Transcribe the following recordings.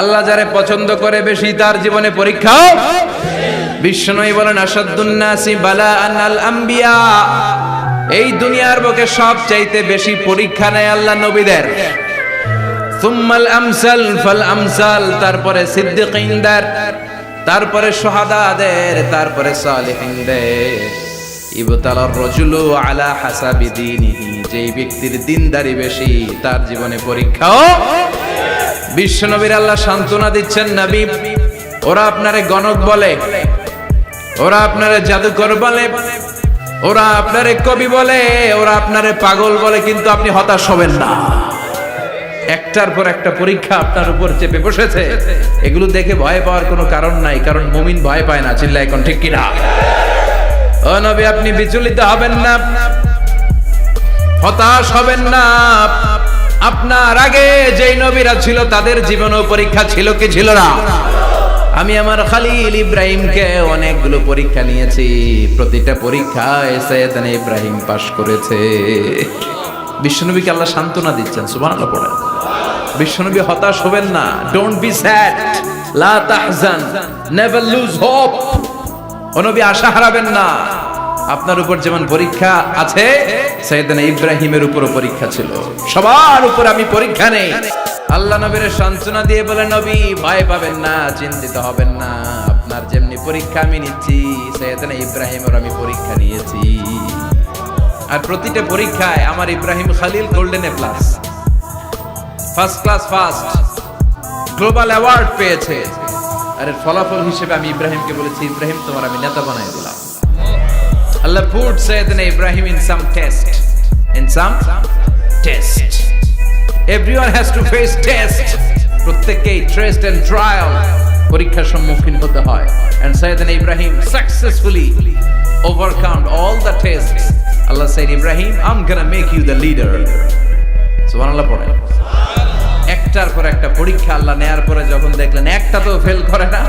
আল্লাহ যারে পছন্দ করে বেশি তার জীবনে পরীক্ষা বিষ্ণুই বলেন, আসাদুন্নাসি বালা আনাল আম্বিয়া। এই দুনিয়ার বুকে সব চাইতে বেশি পরীক্ষা নেয় আল্লাহ নবীদের। সুম্মাল আমসাল ফাল আমসাল, তারপরে সিদ্দিকিনদের, তারপরে সোহাদাদের, তারপরে সালেহিনদের। ইবতালার রজুলু আলা হাসাবি দীনিহি, যেই ব্যক্তির দিনদারি বেশি, তার জীবনে পরীক্ষাও বিশ্বনবীর আল্লাহ সান্ত্বনা দিচ্ছেন নবী। ওরা আপনারে গণক বলে, ওরা আপনারে জাদুকর বলে, ওরা আপনারে কবি বলে, ওরা আপনারে পাগল বলে, কিন্তু আপনি হতাশ হবেন না। একটার পর একটা পরীক্ষা আপনার উপর চেপে বসেছে। এগুলো দেখে ভয় পাওয়ার কোনো কারণ নাই, কারণ মুমিন ভয় পায় না চিল্লা এখন ঠিক কিনা? ও নবী, আপনি বিচলিত হবেন না, হতাশ হবেন না। আপনার আগে যেই নবীরা ছিল, তাদের জীবনও পরীক্ষা ছিল কি ছিল না? আমি আমার খালিল ইব্রাহিমকে অনেকগুলো পরীক্ষা নিয়েছি। প্রতিটা পরীক্ষায় সৈয়দান ইব্রাহিম পাশ করেছে। বিশ্বনবীকে আল্লাহ সান্ত্বনা দিচ্ছেন, সুবহানাল্লাহ পড়েন। বিশ্বনবী হতাশ হবেন না। ডোন্ট বি স্যাড লা তাহজান। নেভার লুজ হোপ ও নবী আশা হারাবেন না। আপনার উপর যেমন পরীক্ষা আছে সৈয়দনা ইব্রাহিমের উপরও পরীক্ষা ছিল। সবার উপর আমি পরীক্ষা নেই। আল্লাহ নবীর সান্ত্বনা দিয়ে বলে, নবী, ভয় পাবেন না, চিন্তিত হবেন না। আপনার যেমনি পরীক্ষা আমি নিচ্ছি সৈয়দনা ইব্রাহিমের আমি পরীক্ষা নিয়েছি। আর প্রতিটা পরীক্ষায় আমার Ibrahim Khalil golden A plus first class first global award পেয়েছে। আর ফলাফল হিসেবে আমি ইব্রাহিমকে বলেছি, ইব্রাহিম, তোমার আমি নেতা বানাই দিলাম। Allah put Sayyidna Ibrahim in some test in some test everyone has to face test প্রত্যেককেই টেস্ট এন্ড ট্রায়াল পরীক্ষার সম্মুখীন হতে হয়। And Sayyidna Ibrahim successfully overcome all the tests Allah said Ibrahim I am gonna make you the leader সুবহানাল্লাহ পড়েন। একটার পর একটা পরীক্ষা আল্লাহ নেয়ার পরে যখন দেখলেন একটা তো ফেল করে না,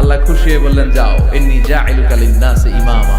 আল্লাহ খুশি হয়ে বললেন, যাও, ইন্নি জাইলুকা লিন-নাসি ইমামা।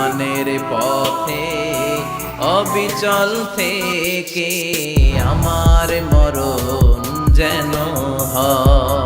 ইমানের পথে অবিচল থেকে আমার মরণ যেন হয়।